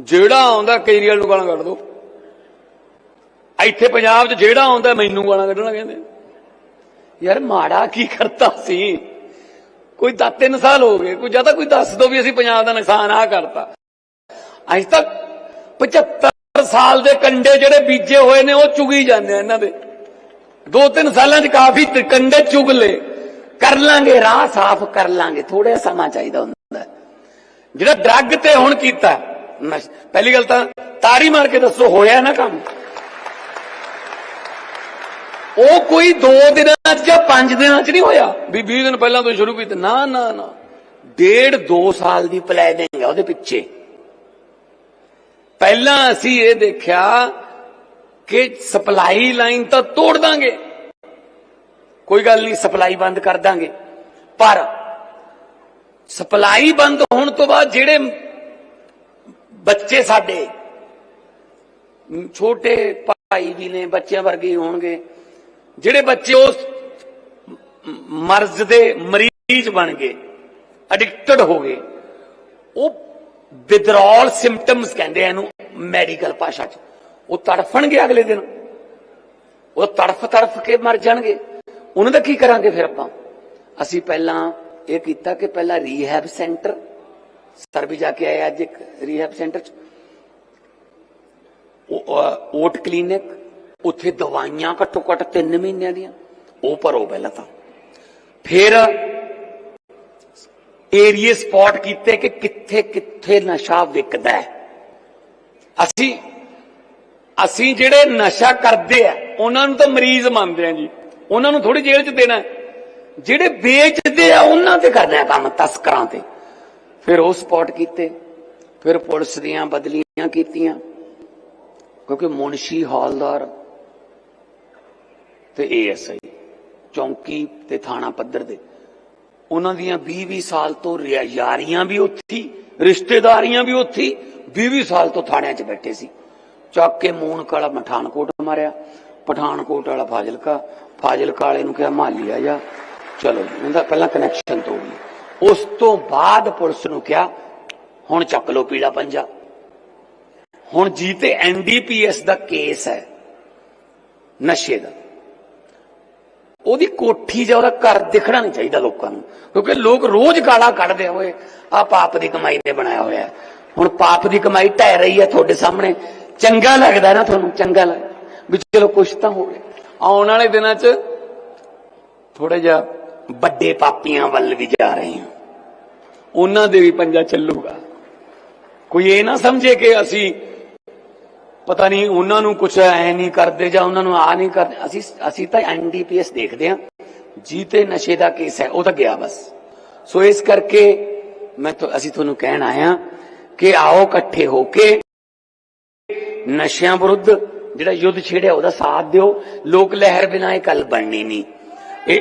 ਜਿਹੜਾ ਆਉਂਦਾ ਕੇਜਰੀਵਾਲ ਨੂੰ ਗਾਲਾਂ ਕੱਢ ਦੋ। ਇੱਥੇ ਪੰਜਾਬ 'ਚ ਜਿਹੜਾ ਆਉਂਦਾ ਮੈਨੂੰ ਗਾਲਾਂ ਕੱਢਣਾ ਕਹਿੰਦੇ। ਯਾਰ ਮਾੜਾ ਕੀ ਕਰਤਾ ਸੀ? ਕੋਈ ਦਾ ਤਿੰਨ ਸਾਲ ਹੋ ਗਏ, ਕੋਈ ਜਾਂ ਕੋਈ ਦੱਸ ਦੋ ਵੀ ਅਸੀਂ ਪੰਜਾਬ ਦਾ ਨੁਕਸਾਨ ਆ ਕਰਤਾ। ਅੱਜ ਤੱਕ 75 ਸਾਲ ਦੇ ਕੰਡੇ ਜਿਹੜੇ ਬੀਜੇ ਹੋਏ ਨੇ, ਉਹ ਚੁਗੀ ਜਾਂਦੇ ਆ ਇਹਨਾਂ ਦੇ। ਦੋ ਤਿੰਨ ਸਾਲਾਂ 'ਚ ਕਾਫੀ ਤ- ਕੰਡੇ ਚੁਗ ਲਏ। ਕਰ ਲਾਂਗੇ, ਰਾਹ ਸਾਫ਼ ਕਰ ਲਾਂਗੇ ਥੋੜਾ ਸਮਾਂ ਚਾਹੀਦਾ ਹੁੰਦਾ। ਹੈ। ਜਿਹੜਾ ਡਰੱਗ ਤੇ ਹੁਣ ਕੀਤਾ ਪਹਿਲੀ ਗੱਲ ਤਾਂ ਤਾੜੀ ਮਾਰ ਕੇ ਦੱਸੋ, ਹੋਇਆ ਨਾ ਕੰਮ? ਉਹ ਕੋਈ 2 ਦਿਨਾਂ 'ਚ ਜਾਂ 5 ਦਿਨਾਂ 'ਚ ਨਹੀਂ ਹੋਇਆ? ਵੀ 20 ਦਿਨ ਪਹਿਲਾਂ ਤੋਂ ਸ਼ੁਰੂ ਕੀਤਾ। ਨਾ ਨਾ ਨਾ। ਡੇਢ 2 ਸਾਲ ਦੀ ਪਲੈਨਿੰਗ ਹੈ ਉਹਦੇ ਪਿੱਛੇ। ਪਹਿਲਾਂ ਅਸੀਂ ਇਹ ਦੇਖਿਆ ਕਿ ਸਪਲਾਈ ਲਾਈਨ ਤਾਂ ਤੋੜ ਦਾਂਗੇ। ਕੋਈ ਗੱਲ ਨਹੀਂ ਸਪਲਾਈ ਬੰਦ ਕਰ ਦਾਂਗੇ। ਪਰ ਸਪਲਾਈ ਬੰਦ ਹੋਣ ਤੋਂ ਬਾਅਦ ਜਿਹੜੇ ਬੱਚੇ ਸਾਡੇ, ਛੋਟੇ ਭਾਈ ਵੀ ਨੇ ਬੱਚਿਆਂ ਵਰਗੇ ਹੋਣਗੇ, ਜਿਹੜੇ ਬੱਚੇ ਉਸ ਮਰਜ਼ ਦੇ ਮਰੀਜ਼ ਬਣ ਗਏ ਐਡਿਕਟਡ ਹੋ ਗਏ, ਉਹ ਵਿਦਰੋਲ ਸਿੰਪਟਮਸ ਕਹਿੰਦੇ ਆ ਇਹਨੂੰ ਮੈਡੀਕਲ ਭਾਸ਼ਾ 'ਚ। ਉਹ ਤੜਫਣਗੇ ਅਗਲੇ ਦਿਨ। ਉਹ ਤੜਫ ਤੜਫ ਕੇ ਮਰ ਜਾਣਗੇ। ਉਹਨਾਂ ਦਾ ਕੀ ਕਰਾਂਗੇ ਫਿਰ ਆਪਾਂ? ਅਸੀਂ ਪਹਿਲਾਂ ਇਹ ਕੀਤਾ ਕਿ ਪਹਿਲਾਂ ਰੀਹੈਬ ਸੈਂਟਰ ਸਰ ਵੀ ਜਾ ਕੇ ਆਏ ਅੱਜ ਇੱਕ ਰੀਹੈਬ ਸੈਂਟਰ 'ਚ। ਓਟ ਕਲੀਨਿਕ ਉੱਥੇ ਦਵਾਈਆਂ ਘੱਟੋ ਘੱਟ 3 ਮਹੀਨਿਆਂ ਦੀਆਂ। ਉਹ ਭਰੋ ਪਹਿਲਾਂ ਤਾਂ। ਫਿਰ ਏਰੀਏ ਸਪੌਟ ਕੀਤੇ ਕਿ ਕਿੱਥੇ ਕਿੱਥੇ ਨਸ਼ਾ ਵਿਕਦਾ ਹੈ। ਅਸੀਂ ਅਸੀਂ ਜਿਹੜੇ ਨਸ਼ਾ ਕਰਦੇ ਆ, ਉਹਨਾਂ ਨੂੰ ਤਾਂ ਮਰੀਜ਼ ਮੰਨਦੇ ਆ ਜੀ। ਉਹਨਾਂ ਨੂੰ ਥੋੜੀ ਜੇਲ੍ਹ 'ਚ ਦੇਣਾ ਜਿਹੜੇ ਵੇਚਦੇ ਆ, ਉਹਨਾਂ ਤੇ ਕਰਨਾ ਕੰਮ ਤਸਕਰਾਂ ਤੇ। ਫਿਰ ਉਹ ਸਪੌਟ ਕੀਤੇ, ਫਿਰ ਪੁਲਿਸ ਦੀਆਂ ਬਦਲੀਆਂ ਕੀਤੀਆਂ, ਕਿਉਂਕਿ ਮੁਨਸ਼ੀ ਹੌਲਦਾਰ ਤੇ ਏਐਸਆਈ, ਚੌਂਕੀ ਤੇ ਥਾਣਾ ਪੱਧਰ ਦੇ, ਉਹਨਾਂ ਦੀਆਂ 20-20 ਸਾਲ ਤੋਂ ਯਾਰੀਆਂ ਵੀ ਉੱਥੀ, ਰਿਸ਼ਤੇਦਾਰੀਆਂ ਵੀ ਉੱਥੀ 20-20 ਸਾਲ ਤੋਂ ਥਾਣਿਆਂ 'ਚ ਬੈਠੇ ਸੀ। ਚੱਕ ਕੇ ਮੂਨ ਕਾਲਾ ਪਠਾਨਕੋਟ ਮਾਰਿਆ, ਪਠਾਨਕੋਟ ਵਾਲਾ ਫਾਜ਼ਿਲਕਾ ਫਾਜ਼ਿਲਕਾ ਵਾਲੇ ਨੂੰ ਕਿਹਾ, ਮਾਲੀਆ ਜਾ, ਚਲੋ ਜੀ, ਉਹਦਾ ਪਹਿਲਾਂ ਕਨੈਕਸ਼ਨ ਤੋੜ ਲਈ ਉਸ ਤੋਂ ਬਾਅਦ ਪੁਲਿਸ ਨੂੰ ਕਿਹਾ, ਹੁਣ ਚੱਕ ਲਓ ਪੀਲਾ ਪੰਜਾ। ਹੁਣ ਜੀ ਤੇ ਐਨਡੀਪੀਐਸ ਦਾ ਕੇਸ ਹੈ, ਨਸ਼ੇ ਦਾ। ਉਹਦੀ ਕੋਠੀ ਜਾਂ ਉਹਦਾ ਘਰ ਦਿਖਣਾ ਨਹੀਂ ਚਾਹੀਦਾ ਲੋਕਾਂ ਨੂੰ, ਕਿਉਂਕਿ ਲੋਕ ਰੋਜ਼ ਗਾਲਾਂ ਕੱਢਦੇ ਹੋਏ ਆ ਪਾਪ ਦੀ ਕਮਾਈ ਨੇ ਬਣਾਇਆ ਹੋਇਆ ਹੁਣ ਪਾਪ ਦੀ ਕਮਾਈ ਢਹਿ ਰਹੀ ਹੈ ਤੁਹਾਡੇ ਸਾਹਮਣੇ, ਚੰਗਾ ਲੱਗਦਾ ਨਾ ਤੁਹਾਨੂੰ, ਚੰਗਾ ਲੱਗਦਾ ਵੀ ਚਲੋ ਕੁਛ ਤਾਂ ਹੋ ਗਿਆ ਆਉਣ ਵਾਲੇ ਦਿਨਾਂ 'ਚ ਥੋੜਾ ਜਿਹਾ ਵੱਡੇ ਪਾਪੀਆਂ ਵੱਲ ਵੀ ਜਾ ਰਹੇ ਹਾਂ। ਉਹਨਾਂ ਦੇ ਵੀ ਪੰਜਾ ਚੱਲੂਗਾ। ਕੋਈ ਇਹ ਨਾ ਸਮਝੇ ਕਿ ਅਸੀਂ ਪਤਾ ਨਹੀਂ ਉਹਨਾਂ ਨੂੰ ਕੁਝ ਐ ਨਹੀਂ ਕਰਦੇ ਜਾਂ ਉਹਨਾਂ ਨੂੰ ਆ ਨਹੀਂ ਕਰਦੇ। ਅਸੀਂ ਅਸੀਂ ਤਾਂ ਐਨਡੀਪੀਐਸ ਦੇਖਦੇ ਹਾਂ। ਜੀ ਤੇ ਨਸ਼ੇ ਦਾ ਕੇਸ ਹੈ, ਉਹ ਤਾਂ ਗਿਆ ਬਸ। ਸੋ ਇਸ ਕਰਕੇ ਮੈਂ ਅਸੀਂ ਤੁਹਾਨੂੰ ਕਹਿਣ ਆਇਆ ਕਿ ਆਓ ਇਕੱਠੇ ਹੋ ਕੇ ਨਸ਼ਿਆਂ ਵਿਰੁੱਧ ਜਿਹੜਾ ਯੁੱਧ ਛੇੜਿਆ ਉਹਦਾ ਸਾਥ ਦਿਓ। ਲੋਕ ਲਹਿਰ ਬਿਨਾਂ ਇਹ ਗੱਲ ਬਣਨੀ ਨਹੀਂ। ਇਹ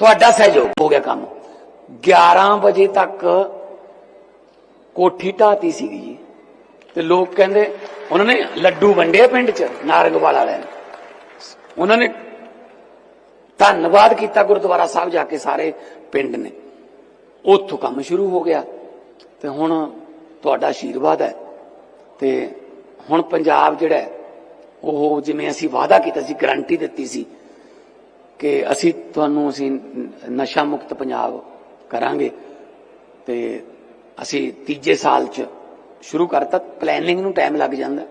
ਤੁਹਾਡਾ ਸਹਿਯੋਗ ਹੋ ਗਿਆ ਕੰਮ। 11 ਵਜੇ ਤੱਕ ਕੋਠੀ ਢਾਤੀ ਸੀਗੀ ਜੀ। ਤੇ ਲੋਕ ਕਹਿੰਦੇ, ਉਹਨਾਂ ਨੇ ਲੱਡੂ ਵੰਡੇ ਪਿੰਡ 'ਚ, ਨਾਰੰਗਵਾਲ ਵਾਲਿਆਂ ਨੇ। ਉਹਨਾਂ ਨੇ ਧੰਨਵਾਦ ਕੀਤਾ ਗੁਰਦੁਆਰਾ ਸਾਹਿਬ ਜਾ ਕੇ ਸਾਰੇ ਪਿੰਡ ਨੇ। ਉੱਥੋਂ ਕੰਮ ਸ਼ੁਰੂ ਹੋ ਗਿਆ। ਤੇ ਹੁਣ ਤੁਹਾਡਾ ਆਸ਼ੀਰਵਾਦ ਹੈ। ਤੇ ਹੁਣ ਪੰਜਾਬ ਜਿਹੜਾ ਉਹ ਜਿਵੇਂ ਅਸੀਂ ਵਾਅਦਾ ਕੀਤਾ ਸੀ, ਗਰੰਟੀ ਦਿੱਤੀ ਸੀ ਕਿ ਅਸੀਂ ਤੁਹਾਨੂੰ, ਅਸੀਂ ਨਸ਼ਾ ਮੁਕਤ ਪੰਜਾਬ ਕਰਾਂਗੇ ਤੇ ਅਸੀਂ ਤੀਜੇ ਸਾਲ ਚ ਸ਼ੁਰੂ ਕਰਤਾ ਪਲੈਨਿੰਗ ਨੂੰ ਟਾਈਮ ਲੱਗ ਜਾਂਦਾ।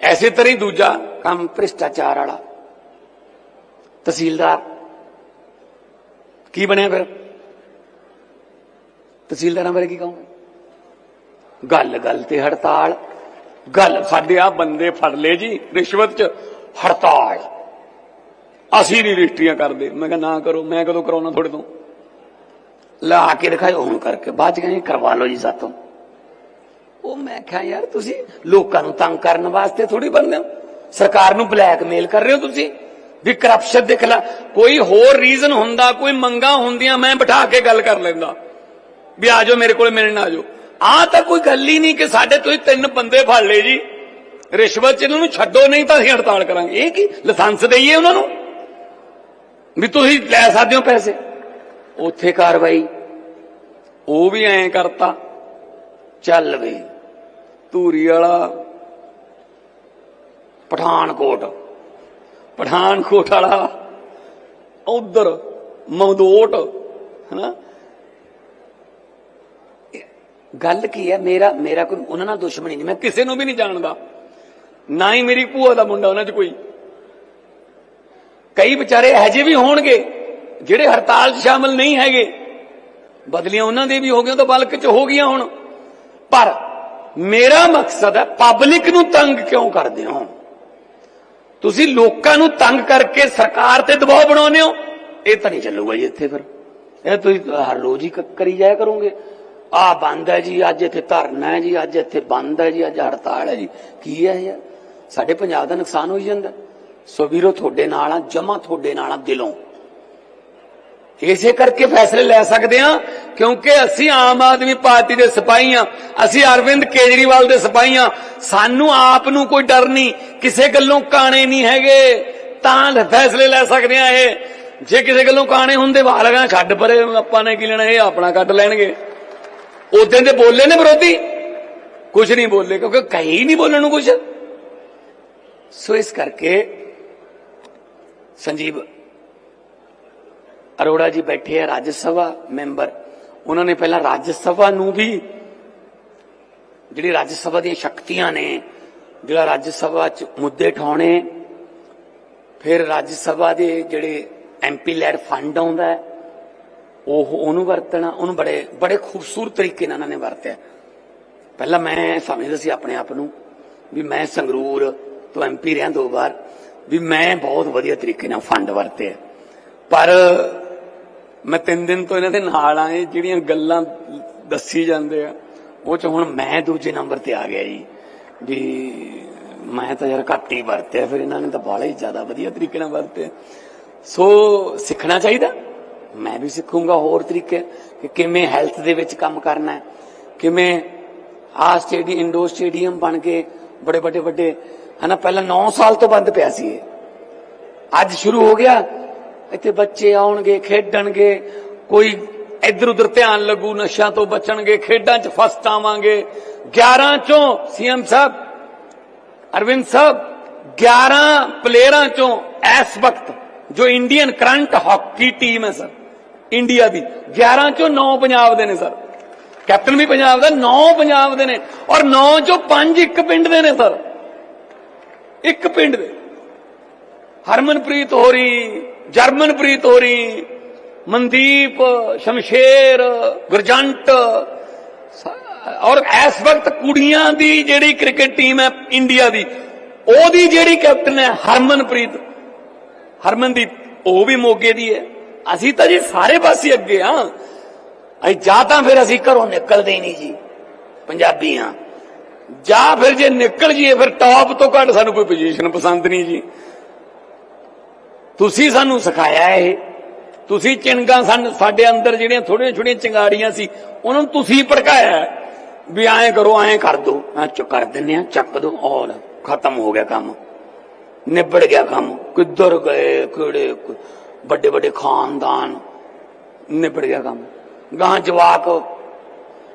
ਐਸੇ ਤਰ੍ਹਾਂ ਹੀ ਦੂਜਾ ਕੰਮ ਭ੍ਰਿਸ਼ਟਾਚਾਰ ਵਾਲਾ। ਤਹਿਸੀਲਦਾਰ, ਕੀ ਬਣਿਆ ਫਿਰ? ਤਹਿਸੀਲਦਾਰਾਂ ਬਾਰੇ ਕੀ ਕਹੂੰ ਗੱਲ ਗੱਲ ਤੇ ਹੜਤਾਲ। ਗੱਲ, ਸਾਡੇ ਆ ਬੰਦੇ ਫੜ ਲਏ ਜੀ, ਰਿਸ਼ਵਤ ਚ ਹੜਤਾਲ। ਅਸੀਂ ਨਹੀਂ ਰਜਿਸਟਰੀਆਂ ਕਰਦੇ। ਮੈਂ ਕਿਹਾ, ਨਾ ਕਰੋ, ਮੈਂ ਕਦੋਂ ਕਰਾਉਣਾ ਤੁਹਾਡੇ ਤੋਂ? ਲਾ ਕੇ ਦਿਖਾਇਓ ਹੁਣ ਕਰਕੇ, ਬਾਅਦ ਚ ਕਹਿੰਦੇ, ਕਰਵਾ ਲਓ ਜੀ ਸਾਤੋਂ ਉਹ ਮੈਂ ਕਿਹਾ, ਯਾਰ ਤੁਸੀਂ ਲੋਕਾਂ ਨੂੰ ਤੰਗ ਕਰਨ ਵਾਸਤੇ ਥੋੜੀ ਬੰਦੇ ਹੋ। ਸਰਕਾਰ ਨੂੰ ਬਲੈਕਮੇਲ ਕਰ ਰਹੇ ਹੋ ਤੁਸੀਂ। ਵੀ ਕਰਪਸ਼ਨ ਦੇ ਖਿਲਾਫ ਕੋਈ ਹੋਰ ਰੀਜ਼ਨ ਹੁੰਦਾ, ਕੋਈ ਮੰਗਾ ਹੁੰਦੀਆਂ, ਮੈਂ ਬਿਠਾ ਕੇ ਗੱਲ ਕਰ ਲੈਂਦਾ। ਵੀ ਆ ਜਾਓ, ਮੇਰੇ ਕੋਲ ਮਿਲਣ ਆ ਜਾਓ। ਆ ਤਾਂ ਕੋਈ ਗੱਲ ਹੀ ਨਹੀਂ ਕਿ ਸਾਡੇ ਤੁਸੀਂ ਤਿੰਨ ਬੰਦੇ ਫੜ ਲਏ ਜੀ। ਰਿਸ਼ਵਤ ਚ ਇਹਨਾਂ ਨੂੰ ਛੱਡੋ, ਨਹੀਂ ਤਾਂ ਅਸੀਂ ਹੜਤਾਲ ਕਰਾਂਗੇ। ਇਹ ਕੀ? ਲਾਇਸੈਂਸ ਦਈਏ ਉਹਨਾਂ ਨੂੰ? ਵੀ ਤੁਸੀਂ ਲੈ ਸਕਦੇ ਹੋ ਪੈਸੇ। ਉੱਥੇ ਕਾਰਵਾਈ। ਉਹ ਵੀ ਐਂ ਕਰਤਾ। ਚੱਲ ਵੀ, ਧੂਰੀ ਵਾਲਾ ਪਠਾਨਕੋਟ। ਪਠਾਨਕੋਟ ਵਾਲਾ ਉਧਰ ਮਮਦੋਟ, ਹਨਾ? ਗੱਲ ਕੀ ਹੈ? ਮੇਰਾ ਮੇਰਾ ਕੋਈ, ਉਹਨਾਂ ਨਾਲ ਦੁਸ਼ਮਣੀ ਨਹੀਂ। ਮੈਂ ਕਿਸੇ ਨੂੰ ਵੀ ਨਹੀਂ ਜਾਣਦਾ। ਨਾ ਹੀ ਮੇਰੀ ਭੂਆ ਦਾ ਮੁੰਡਾ ਉਹਨਾਂ 'ਚ ਕੋਈ। ਕਈ ਵਿਚਾਰੇ ਇਹੋ ਜਿਹੇ ਵੀ ਹੋਣਗੇ ਜਿਹੜੇ ਹੜਤਾਲ 'ਚ ਸ਼ਾਮਲ ਨਹੀਂ ਹੈਗੇ। ਬਦਲੀਆਂ ਉਹਨਾਂ ਦੇ ਵੀ ਹੋ ਗਈਆਂ ਤਾਂ ਬਲਕ 'ਚ ਹੋ ਗਈਆਂ ਹੁਣ। ਪਰ ਮੇਰਾ ਮਕਸਦ ਹੈ ਪਬਲਿਕ ਨੂੰ ਤੰਗ ਕਿਉਂ ਕਰਦੇ ਹੋ? ਤੁਸੀਂ ਲੋਕਾਂ ਨੂੰ ਤੰਗ ਕਰਕੇ ਸਰਕਾਰ ਤੇ ਦਬਾਅ ਬਣਾਉਂਦੇ ਹੋ। ਇਹ ਤਾਂ ਨਹੀਂ ਚੱਲੂਗਾ ਜੀ ਇੱਥੇ ਫਿਰ। ਇਹ ਤੁਸੀਂ ਹਰ ਰੋਜ਼ ਹੀ ਕਰੀ ਜਾਇਆ ਕਰੋਗੇ। ਆ ਬੰਦ ਹੈ ਜੀ, ਅੱਜ ਇੱਥੇ ਧਰਨਾ ਹੈ ਜੀ, ਅੱਜ ਇੱਥੇ ਬੰਦ ਹੈ ਜੀ, ਅੱਜ ਹੜਤਾਲ ਹੈ ਜੀ। ਕੀ ਹੈ ਯਾਰ ਸਾਡੇ ਪੰਜਾਬ ਦਾ ਨੁਕਸਾਨ ਹੋਈ ਜਾਂਦਾ। ਸੋ ਵੀਰੋ, ਤੁਹਾਡੇ ਨਾਲ ਆ, ਜਮਾ ਤੁਹਾਡੇ ਨਾਲ ਆ, ਦਿਲੋਂ। ਇਸੇ ਕਰਕੇ ਫੈਸਲੇ ਲੈ ਸਕਦੇ ਹਾਂ ਕਿਉਂਕਿ ਅਸੀਂ ਆਮ ਆਦਮੀ ਪਾਰਟੀ ਦੇ ਸਿਪਾਹੀ ਹਾਂ ਅਸੀਂ ਅਰਵਿੰਦ ਕੇਜਰੀਵਾਲ ਦੇ ਸਿਪਾਹੀ ਹਾਂ ਸਾਨੂੰ ਆਪ ਨੂੰ ਕੋਈ ਡਰ ਨਹੀਂ, ਕਿਸੇ ਗੱਲੋਂ ਕਾਣੇ ਨਹੀਂ ਹੈਗੇ। ਤਾਂ ਫੈਸਲੇ ਲੈ ਸਕਦੇ ਹਾਂ ਇਹ। ਜੇ ਕਿਸੇ ਗੱਲੋਂ ਕਾਣੇ ਹੁੰਦੇ ਵਾਹ ਲਗਾ ਛੱਡ ਪਰੇ, ਆਪਾਂ ਨੇ ਕੀ ਲੈਣਾ, ਇਹ ਆਪਣਾ ਕੱਢ ਲੈਣਗੇ। ਉਦੋਂ ਦੇ ਬੋਲੇ ਨੇ ਵਿਰੋਧੀ। ਕੁਝ ਨਹੀਂ ਬੋਲੇ, ਕਿਉਂਕਿ ਕਹੀ ਨਹੀਂ ਬੋਲਣ ਨੂੰ ਕੁਝ ਸੋ ਇਸ ਕਰਕੇ ਸੰਜੀਵ ਅਰੋੜਾ ਜੀ ਬੈਠੇ ਆ, ਰਾਜ ਸਭਾ ਮੈਂਬਰ। ਉਹਨਾਂ ਨੇ ਪਹਿਲਾਂ ਰਾਜ ਸਭਾ ਨੂੰ ਵੀ ਜਿਹੜੀ ਰਾਜ ਸਭਾ ਦੀਆਂ ਸ਼ਕਤੀਆਂ ਨੇ, ਜਿਹੜਾ ਰਾਜ ਸਭਾ 'ਚ ਮੁੱਦੇ ਠਾਉਣੇ, ਫਿਰ ਰਾਜ ਸਭਾ ਦੇ ਜਿਹੜੇ ਐਮਪੀ ਲੈਡ ਫੰਡ ਆਉਂਦਾ ਹੈ, ਉਹ ਉਹਨੂੰ ਵਰਤਣਾ, ਉਹਨੂੰ ਬੜੇ ਬੜੇ ਖੂਬਸੂਰਤ ਤਰੀਕੇ ਨਾਲ ਉਹਨਾਂ ਨੇ ਵਰਤਿਆ। ਪਹਿਲਾਂ ਮੈਂ ਸਮਝਦਾ ਸੀ ਆਪਣੇ ਆਪ ਨੂੰ ਵੀ ਮੈਂ ਸੰਗਰੂਰ ਤੋਂ ਐਮਪੀ ਰਿਹਾ ਦੋ ਵਾਰ। ਵੀ ਮੈਂ ਬਹੁਤ ਵਧੀਆ ਤਰੀਕੇ ਨਾਲ ਫੰਡ ਵਰਤੇ ਪਰ ਮੈਂ ਤਿੰਨ ਦਿਨ ਤੋਂ ਇਹਨਾਂ ਦੇ ਨਾਲ ਆਏ, ਜਿਹੜੀਆਂ ਗੱਲਾਂ ਦੱਸੀ ਜਾਂਦੇ ਆ, ਉਹ ਚ ਹੁਣ ਮੈਂ ਦੂਜੇ ਨੰਬਰ ਤੇ ਆ ਗਿਆ ਜੀ। ਵੀ ਮੈਂ ਤਾਂ ਯਾਰ ਘੱਟ ਹੀ ਵਰਤਿਆ, ਫਿਰ ਇਹਨਾਂ ਨੇ ਤਾਂ ਬਾਹਲਾ ਹੀ ਜ਼ਿਆਦਾ ਵਧੀਆ ਤਰੀਕੇ ਨਾਲ ਵਰਤਿਆ ਸੋ ਸਿੱਖਣਾ ਚਾਹੀਦਾ। ਮੈਂ ਵੀ ਸਿੱਖੂੰਗਾ ਹੋਰ ਤਰੀਕੇ ਕਿ ਕਿਵੇਂ ਹੈਲਥ ਦੇ ਵਿੱਚ ਕੰਮ ਕਰਨਾ ਹੈ, ਕਿਵੇਂ ਆ ਸਟੇਡੀਅਮ ਇੰਡੋਰ ਸਟੇਡੀਅਮ ਬਣ ਕੇ ਬੜੇ ਵੱਡੇ ਵੱਡੇ ਹਨਾ ਪਹਿਲਾਂ 9 ਸਾਲ ਤੋਂ ਬੰਦ ਪਿਆ ਸੀ ਇਹ। ਅੱਜ ਸ਼ੁਰੂ ਹੋ ਗਿਆ। ਇੱਥੇ ਬੱਚੇ ਆਉਣਗੇ, ਖੇਡਣਗੇ। ਕੋਈ ਇੱਧਰ ਉੱਧਰ ਧਿਆਨ ਲੱਗੂ, ਨਸ਼ਿਆਂ ਤੋਂ ਬਚਣਗੇ, ਖੇਡਾਂ 'ਚ ਫਸਟ ਆਵਾਂਗੇ। 11 ਚੋਂ ਸੀਐਮ ਸਾਹਿਬ, ਅਰਵਿੰਦ ਸਾਹਿਬ 11 ਪਲੇਅਰਾਂ ਚੋਂ ਇਸ ਵਕਤ ਜੋ ਇੰਡੀਅਨ ਕਰੰਟ ਹਾਕੀ ਟੀਮ ਹੈ ਸਰ ਇੰਡੀਆ ਦੀ 11 ਚੋਂ 9 ਪੰਜਾਬ ਦੇ ਨੇ ਸਰ। ਕੈਪਟਨ ਵੀ ਪੰਜਾਬ ਦਾ 9 ਪੰਜਾਬ ਦੇ ਨੇ। ਔਰ 9 ਚੋਂ 5 ਇੱਕ ਪਿੰਡ ਦੇ ਨੇ ਸਰ। ਇੱਕ ਪਿੰਡ ਦੇ। ਹਰਮਨਪ੍ਰੀਤ ਹੋਰੀ, ਜਰਮਨਪ੍ਰੀਤ ਹੋਰੀ, ਮਨਦੀਪ, ਸ਼ਮਸ਼ੇਰ, ਗੁਰਜੰਟ ਔਰ ਇਸ ਵਕਤ ਕੁੜੀਆਂ ਦੀ ਜਿਹੜੀ ਕ੍ਰਿਕਟ ਟੀਮ ਹੈ ਇੰਡੀਆ ਦੀ, ਉਹਦੀ ਜਿਹੜੀ ਕੈਪਟਨ ਹੈ ਹਰਮਨਪ੍ਰੀਤ। ਹਰਮਨਦੀਪ, ਉਹ ਵੀ ਮੋਗੇ ਦੀ ਹੈ। ਅਸੀਂ ਤਾਂ ਜੀ ਸਾਰੇ ਪਾਸੇ ਅੱਗੇ ਆ ਅਸੀਂ ਜਾਂ ਤਾਂ ਫਿਰ ਅਸੀਂ ਘਰੋਂ ਨਿਕਲਦੇ ਹੀ ਨਹੀਂ ਜੀ, ਪੰਜਾਬੀ ਆ ਜਾਂ ਫਿਰ ਜੇ ਨਿਕਲ ਜੀਏ, ਫਿਰ ਟੌਪ ਤੋਂ ਘੱਟ ਸਾਨੂੰ ਕੋਈ ਪੋਜੀਸ਼ਨ ਪਸੰਦ ਨਹੀਂ ਜੀ। ਤੁਸੀਂ ਸਾਨੂੰ ਸਿਖਾਇਆ ਇਹ। ਤੁਸੀਂ ਚਿੰਗਾ ਸਾਨੂੰ, ਸਾਡੇ ਅੰਦਰ ਜਿਹੜੀਆਂ ਥੋੜੀਆਂ ਛੋਟੀਆਂ ਚਿੰਗਾੜੀਆਂ ਸੀ, ਉਹਨਾਂ ਨੂੰ ਤੁਸੀਂ ਭੜਕਾਇਆ ਵੀ ਐਂ ਕਰੋ, ਐਂ ਕਰ ਦੋ। ਐਂ ਚ ਕਰ ਦਿੰਨੇ ਆ ਚੱਕ ਦੋ, ਔਰ ਖਤਮ ਹੋ ਗਿਆ ਕੰਮ। ਨਿਬੜ ਗਿਆ ਕੰਮ। ਕਿੱਧਰ ਗਏ, ਕਿਹੜੇ ਵੱਡੇ ਵੱਡੇ ਖਾਨਦਾਨ। ਨਿਬੜ ਗਿਆ ਕੰਮ। ਗਾਂ ਜਵਾਕ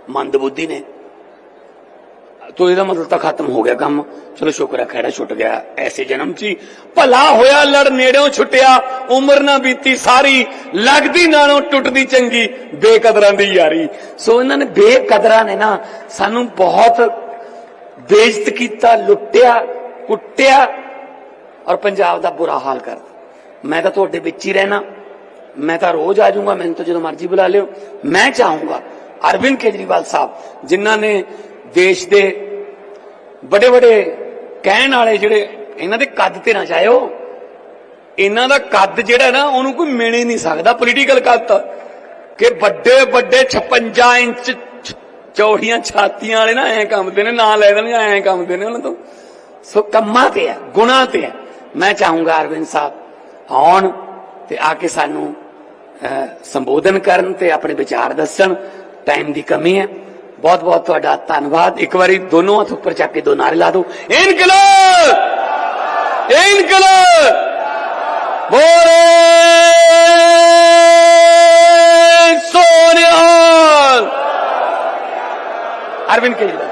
ਮੰਦਬੁੱਧੀ ਨੇ। ਤੋ ਇਹਦਾ ਮਤਲਬ ਤਾਂ ਖਤਮ ਹੋ ਗਿਆ ਕੰਮ। ਚਲੋ ਸ਼ੁਕਰ ਹੈ ਖੈੜਾ ਛੁੱਟ ਗਿਆ, ਐਸੇ ਜਨਮ 'ਚ ਭਲਾ ਹੋਇਆ, ਲੜ ਨੇੜਿਓਂ ਛੁੱਟਿਆ, ਉਮਰ ਨਾ ਬੀਤੀ ਸਾਰੀ, ਲੱਗਦੀ ਨਾਲੋਂ ਟੁੱਟਦੀ ਚੰਗੀ, ਬੇਕਦਰਾਂ ਦੀ ਯਾਰੀ। ਸੋ ਇਹਨਾਂ ਨੇ ਬੇਕਦਰਾਂ ਨੇ ਨਾ ਸਾਨੂੰ ਬਹੁਤ ਬੇਇੱਜ਼ਤ ਕੀਤਾ, ਲੁੱਟਿਆ, ਕੁੱਟਿਆ ਔਰ ਪੰਜਾਬ ਦਾ ਬੁਰਾ ਹਾਲ ਕਰ ਮੈਂ ਤਾਂ ਤੁਹਾਡੇ ਵਿੱਚ ਹੀ ਰਹਿਣਾ। ਮੈਂ ਤਾਂ ਰੋਜ਼ ਆ ਜਾਊਂਗਾ, ਮੈਨੂੰ ਤਾਂ ਜਦੋਂ ਮਰਜ਼ੀ ਬੁਲਾ ਲਿਓ। ਮੈਂ ਚਾਹੂੰਗਾ ਅਰਵਿੰਦ ਕੇਜਰੀਵਾਲ ਸਾਹਿਬ, ਜਿਨ੍ਹਾਂ ਨੇ ਦੇਸ਼ ਦੇ ਵੱਡੇ ਵੱਡੇ ਕਹਿਣ ਵਾਲੇ ਜਿਹੜੇ ਇਹਨਾਂ ਦੇ ਕੱਦ ਤੇ ਨਾ ਜਾਇਓ, ਇਹਨਾਂ ਦਾ ਕੱਦ ਜਿਹੜਾ ਨਾ, ਉਹਨੂੰ ਕੋਈ ਮਿਲ ਹੀ ਨਹੀਂ ਸਕਦਾ ਪੋਲੀਟੀਕਲ ਕੱਦ। ਕਿ ਵੱਡੇ ਵੱਡੇ 56 ਇੰਚ ਚੌੜੀਆਂ ਛਾਤੀਆਂ ਵਾਲੇ ਨਾ ਐਂ ਕੰਮਦੇ ਨੇ ਨਾਂ ਲੈ ਦੇਣਗੇ ਐਂ ਕੰਮਦੇ ਨੇ ਉਹਨਾਂ ਤੋਂ। ਸੋ ਕੰਮਾਂ ਤੇ ਹੈ, ਗੁਣਾ ਤੇ ਹੈ। ਮੈਂ ਚਾਹੂੰਗਾ ਅਰਵਿੰਦ ਸਾਹਿਬ ਆਉਣ ਤੇ ਆ ਕੇ ਸਾਨੂੰ ਸੰਬੋਧਨ ਕਰਨ ਤੇ ਆਪਣੇ ਵਿਚਾਰ ਦੱਸਣ। ਟਾਈਮ ਦੀ ਕਮੀ ਹੈ। ਬਹੁਤ ਬਹੁਤ ਤੁਹਾਡਾ ਧੰਨਵਾਦ ਇੱਕ ਵਾਰੀ ਦੋਨੋਂ ਹੱਥ ਉੱਪਰ ਚੱਕ ਕੇ ਦੋ ਨਾਰੇ ਲਾ ਦਿਓ ਇਨਕਲਾਬ ਇਨਕਲਾਬ बोले सोनिया अरविंद केजरीवाल